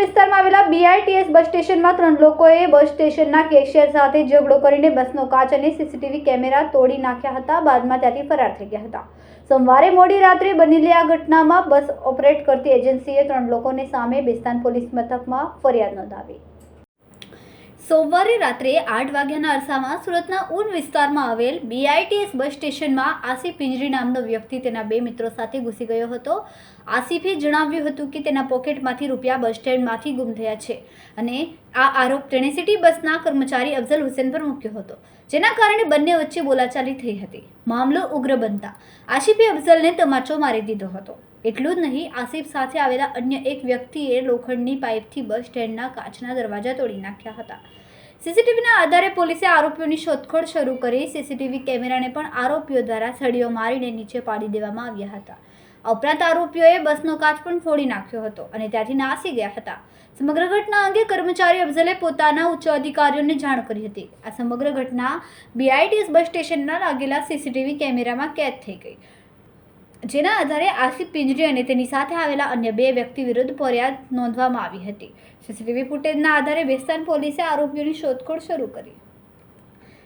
વિસ્તારમાં આવેલા બીઆઈટીએસ બસ સ્ટેશનમાં ત્રણ લોકોએ બસ સ્ટેશનના કેશિયર સાથે ઝઘડો કરીને બસનો કાચ અને સીસીટીવી કેમેરા તોડી નાખ્યા હતા. બાદમાં ત્યાંથી ફરાર થઈ ગયા હતા. સોમવારે મોડી રાત્રે બનેલી આ ઘટનામાં બસ ઓપરેટ કરતી એજન્સીએ ત્રણ લોકોને સામે બેસ્તાન પોલીસ મથકમાં ફરિયાદ નોંધાવી. સોમવારે રાત્રે આઠ વાગ્યાના અરસામાં સુરતના ઉન વિસ્તારમાં આવેલ બીઆઈટીએસ બસ સ્ટેશનમાં આસિફ પિંજરી નામનો વ્યક્તિ તેના બે મિત્રો સાથે ઘૂસી ગયો હતો. આસિફે જણાવ્યું હતું કે તેના પોકેટમાંથી રૂપિયા બસ સ્ટેન્ડમાંથી ગુમ થયા છે અને આ આરોપ તેણે સિટી બસના કર્મચારી અફઝલ હુસેન પર મૂક્યો હતો, જેના કારણે બંને વચ્ચે બોલાચાલી થઈ હતી. મામલો ઉગ્ર બનતા આસિફે અફઝલને તમાચો મારી દીધો હતો. એટલું જ નહીં, આસિફ સાથે આવેલા અન્ય એક વ્યક્તિએ લોખંડની પાઇપથી બસ સ્ટેન્ડના કાચના દરવાજા તોડી નાખ્યા હતા. સીસીટીવીના આધારે પોલીસે આરોપીઓની શોધખોળ શરૂ કરી. સીસીટીવી કેમેરાને પણ આરોપીઓ દ્વારા સળીઓ મારીને નીચે પાડી દેવામાં આવ્યા હતા. આ ઉપરાંત આરોપીઓએ બસનો કાચ પણ ફોડી નાખ્યો હતો અને ત્યાંથી નાસી ગયા હતા. સમગ્ર ઘટના અંગે કર્મચારી અફઝલે પોતાના ઉચ્ચ અધિકારીઓને જાણ કરી હતી. આ સમગ્ર ઘટના બીઆઈટીએસ બસ સ્ટેશનના લાગેલા સીસીટીવી કેમેરામાં કેદ થઈ ગઈ. જેના આધારે આસિફ પિંજરી અને તેની સાથે આવેલા અન્ય બે વ્યક્તિ વિરુદ્ધ ફરિયાદ નોંધવામાં આવી હતી. સીસીટીવી ફૂટેજના આધારે બેસ્તાન પોલીસે આરોપીઓની શોધખોળ શરૂ કરી.